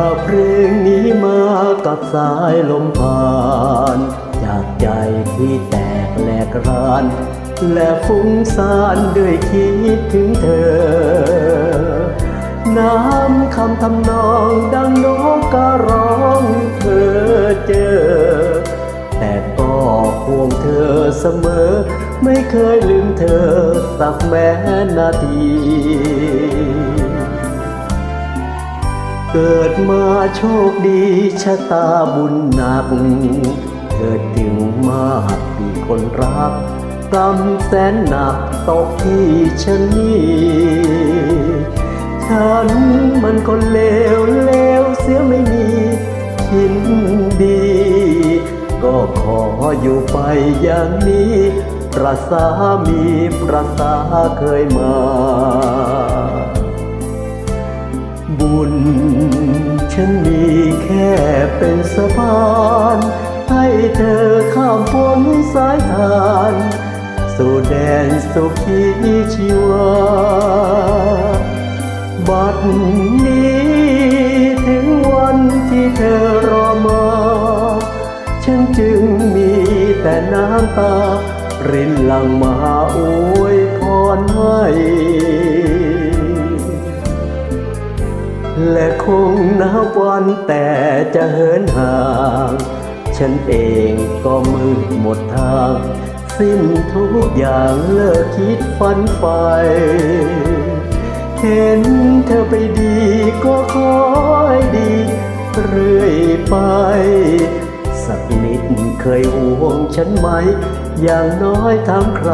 ากเพลงนี้มากับสายลมผ่าน จากใจที่แตกแหลกราน และฟุ้งซ่านด้วยคิดถึงเธอ น้ำคำทำนองดังนกการ้องเธอเจอ แต่ก็ห่วงเธอเสมอ ไม่เคยลืมเธอสักแม้นาที เกิดมาโชคดีชะตาบุญหนัก เกิดจึงมากมีคนรัก กรรมแสนหนักตกที่ฉันนี่ฉันมันคนเลวเลวเสียไม่มีทิ้นดี ก็ขออยู่ไปอย่างนี้ประสามีประสาเคยมา บุญ ฉันมีแค่เป็นสะพาน ให้เธอข้ามพ้นสายทาน สู่แดนสุขีชีวา บัดนี้ถึงวันที่เธอรอมา ฉันจึงมีแต่น้ำตา รินหลังมาอวยพรให้ และคงนับวันแต่จะเหินห่าง ฉันเองก็มืดหมดทาง สิ้นทุกอย่างเลิกคิดฝันไฟเห็นเธอไปดีก็คอยดีเรื่อยไป สักนิดเคยห่วงฉันไหม อย่างน้อยถามใคร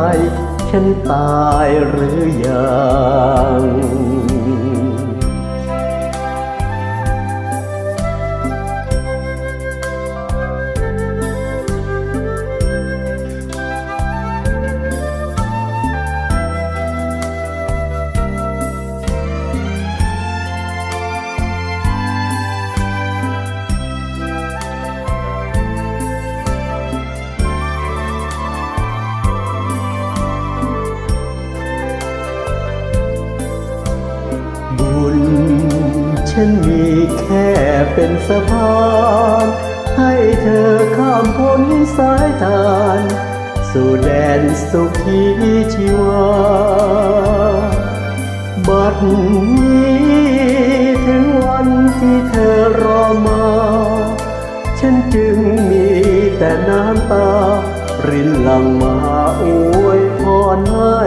ฉันตายหรือยัง ฉันมีแค่เป็นสะพานให้เธอข้ามพ้นสายทาสู่แดนสุขีชีวา บัดนี้ถึงวันที่เธอรอมา ฉันจึงมีแต่น้ำตา รินหลังมาอวยพรให้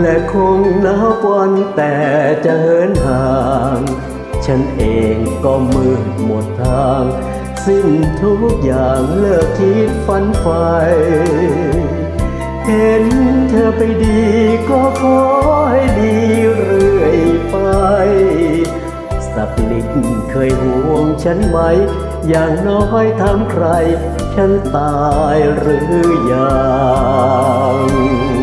และคงนับวันแต่จะเหินห่าง ฉันเองก็มืดหมดทาง สิ้นทุกอย่างเลิกคิดฝันไฟเห็นเธอไปดีก็ขอให้ดีเรื่อยไป สักนิดเคยห่วงฉันไหม อย่างน้อยถามใคร ฉันตายหรือยัง